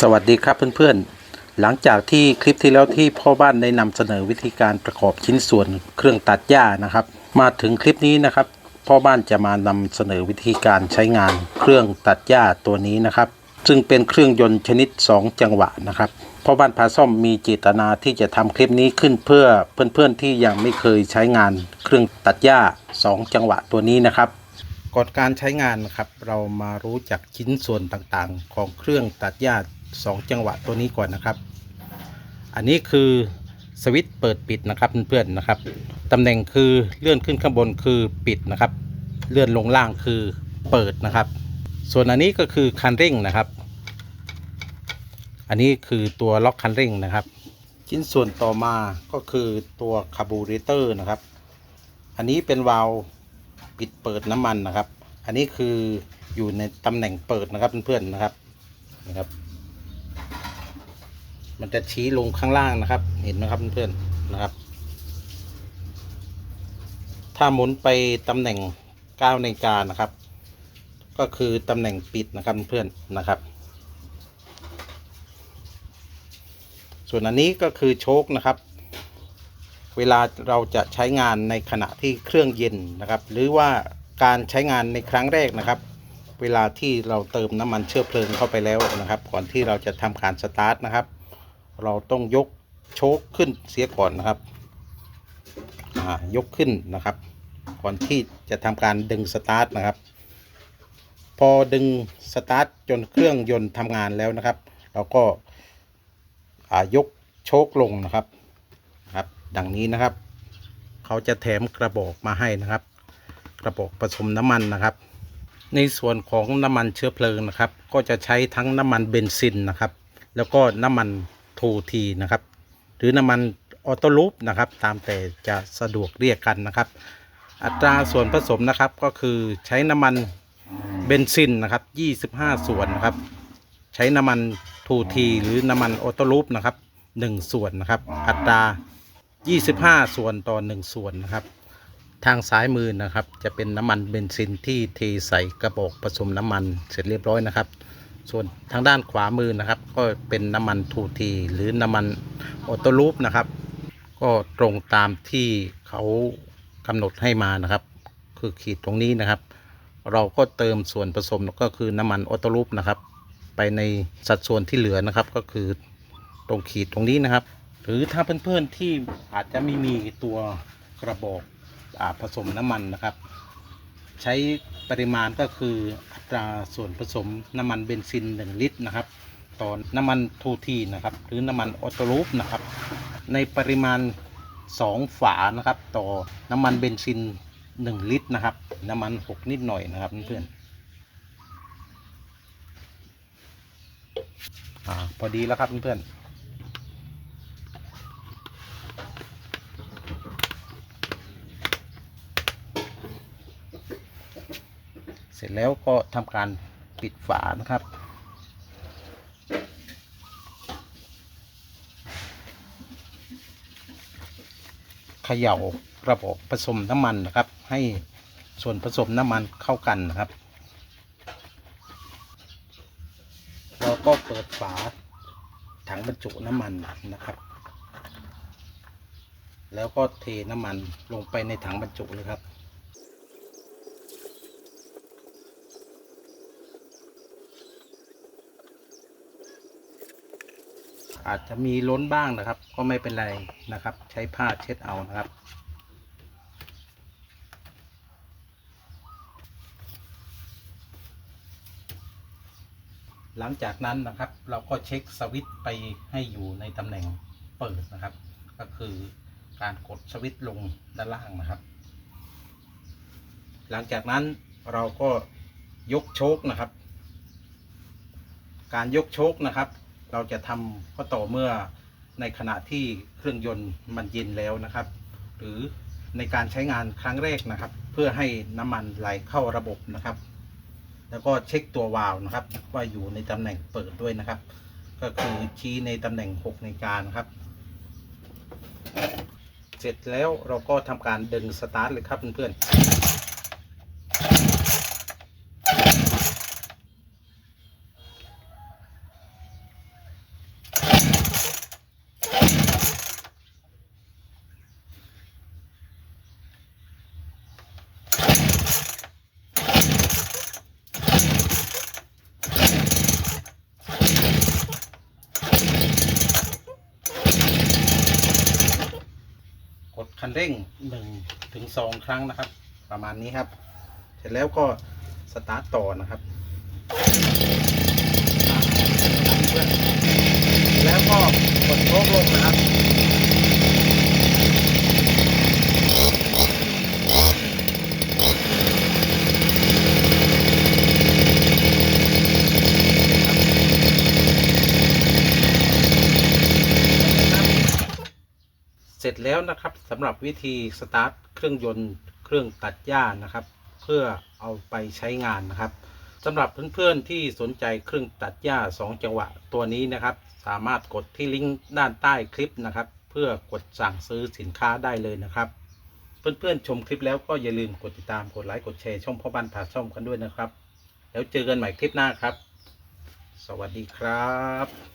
สวัสดีครับเพื่อนๆ หลังจากที่คลิปที่แล้วที่พ่อบ้านได้นำเสนอวิธีการประกอบชิ้นส่วนเครื่องตัดหญ้านะครับ มาถึงคลิปนี้นะครับ พ่อบ้านจะมานำเสนอวิธีการใช้งานเครื่องตัดหญ้าตัวนี้นะครับ ซึ่งเป็นเครื่องยนต์ชนิด 2 จังหวะนะครับพ่อบ้านพาซ่อมมีเจตนาที่จะทำคลิปนี้ขึ้นเพื่อเพื่อนๆที่ยังไม่เคยใช้งานเครื่องตัดหญ้า 2 จังหวะตัวนี้นะครับก่อนการใช้งานนะครับ เรามารู้จักชิ้นส่วนต่างๆ ของเครื่องตัดหญ้า 2 จังหวะตัวนี้ก่อนนะครับ อันนี้คือสวิตช์เปิดปิดนะครับเพื่อนๆนะครับตำแหน่งคือเลื่อนขึ้นข้างบนคือปิดนะครับ เลื่อนลงล่างคือเปิดนะครับ ส่วนอันนี้ก็คือคันเร่งนะครับ อันนี้คือตัวล็อกคันเร่งนะครับ ชิ้นส่วนต่อมาก็คือตัวคาร์บูเรเตอร์นะครับ อันนี้เป็นวาล์วปิดเปิดน้ำมันนะครับ อันนี้คืออยู่ในตำแหน่งเปิดนะครับเพื่อนๆนะครับนะครับ มันจะชี้ลงข้างล่างนะครับ เห็นไหมครับเพื่อนๆนะครับ ถ้าหมุนไปตำแหน่ง9นกานะครับ ก็คือตำแหน่งปิดนะครับเพื่อนๆนะครับ ส่วนอันนี้ก็คือโชคนะครับ เวลาเราจะใช้งานในขณะที่เครื่องเย็นนะครับ หรือว่าการใช้งานในครั้งแรกนะครับ เวลาที่เราเติมน้ำมันเชื้อเพลิงเข้าไปแล้วนะครับ ก่อนที่เราจะทำการสตาร์ทนะครับ เราต้องยกโชคขึ้นเสียก่อนนะครับอ่ายกขึ้นนะครับ ก่อนที่จะทำการดึงสตาร์ทนะครับ พอดึงสตาร์ทจนเครื่องยนต์ทำงานแล้วนะครับ เราก็อ่ายกโชคลงนะครับครับ ดังนี้นะครับ เขาจะแถมกระบอกมาให้นะครับ กระบอกผสมน้ำมันนะครับ ในส่วนของน้ำมันเชื้อเพลิงนะครับ ก็จะใช้ทั้งน้ำมันเบนซินนะครับ แล้วก็น้ำมัน ทูทีนะครับ หรือน้ำมันออโต้ลูปนะครับ ตามแต่จะสะดวกเรียกกันนะครับ อัตราส่วนผสมนะครับก็คือใช้น้ำมันเบนซินนะครับ 25 ส่วนนะครับ ใช้น้ำมันทูทีหรือน้ำมันออโต้ลูปนะครับ1 ส่วนนะครับ อัตรา 25 ส่วนต่อ 1 ส่วนนะครับ ทางซ้ายมือนะครับ จะเป็นน้ำมันเบนซินที่เทใส่กระบอกผสมน้ำมันเสร็จเรียบร้อยนะครับ ส่วนทางด้านขวามือนะครับ ก็เป็นน้ำมันทูทีหรือน้ำมันออโต้ลูปนะครับ ก็ตรงตามที่เขากำหนดให้มานะครับ คือขีดตรงนี้นะครับ เราก็เติมส่วนผสมก็คือน้ำมันออโต้ลูปนะครับ ไปในสัดส่วนที่เหลือนะครับ ก็คือตรงขีดตรงนี้นะครับ หรือถ้าเพื่อนๆที่อาจจะไม่มีตัวกระบอกอผสมน้ำมันนะครับ ใช้ปริมาณก็คืออัตราส่วนผสมน้ำมันเบนซิน 1 ลิตรนะครับต่อน้ำมันทูทีนะครับหรือน้ำมันออโตรูปนะครับในปริมาณ 2 ฝานะครับต่อน้ำมันเบนซิน 1 ลิตรนะครับน้ำมัน 6 นิดหน่อยนะครับเพื่อนอาพอดีแล้วครับเพื่อนๆ เส ร็จแล้วก็ทำการปิดฝานะครับ เขย่ากระบอกผสมน้ำมันนะครับ ให้ส่วนผสมน้ำมันเข้ากันนะครับเราก็เปิดฝาถังบรรจุน้ำมันนะครับ แล้วก็เทน้ำมันลงไปในถังบรรจุเลยครับ อาจจะมีล้นบ้างนะครับ ก็ไม่เป็นไรนะครับ ใช้ผ้าเช็ดเอานะครับ หลังจากนั้นนะครับ เราก็เช็คสวิตไปให้อยู่ในตำแหน่งเปิดนะครับ ก็คือการกดสวิตช์ลงด้านล่างนะครับ หลังจากนั้นเราก็ยกโชคนะครับ การยกโชคนะครับ เราจะทำก็ต่อเมื่อในขณะที่เครื่องยนต์มันเย็นแล้วนะครับ หรือในการใช้งานครั้งแรกนะครับ เพื่อให้น้ำมันไหลเข้าระบบนะครับ แล้วก็เช็คตัววาล์วนะครับ ว่าอยู่ในตำแหน่งเปิดด้วยนะครับ ก็คือชี้ในตำแหน่ง6ในกานะครับ เสร็จแล้วเราก็ทำการดึงสตาร์ทเลยครับเพื่อนๆ คันเร่งหนึ่งถึงสองครั้งนะครับ ประมาณนี้ครับ เสร็จแล้วก็สตาร์ทต่อนะครับ แล้วก็กดโลกลงนะครับ สร็จแล้วนะครับสำหรับวิธีสตาร์ทเครื่องยนต์เครื่องตัดหญ้านะครับ เพื่อเอาไปใช้งานนะครับสำหรับเพื่อนๆที่สนใจเครื่องตัดหญ้า 2 จังหวะตัวนี้นะครับ สามารถกดที่ลิงก์ด้านใต้คลิปนะครับ เพื่อกดสั่งซื้อสินค้าได้เลยนะครับ เพื่อนๆชมคลิปแล้วก็อย่าลืมกดติดตามกดไลค์กดแชร์ช่องพ่อบ้านผ่าช่องกันด้วยนะครับ แล้วเจอกันใหม่คลิปหน้าครับ สวัสดีครับ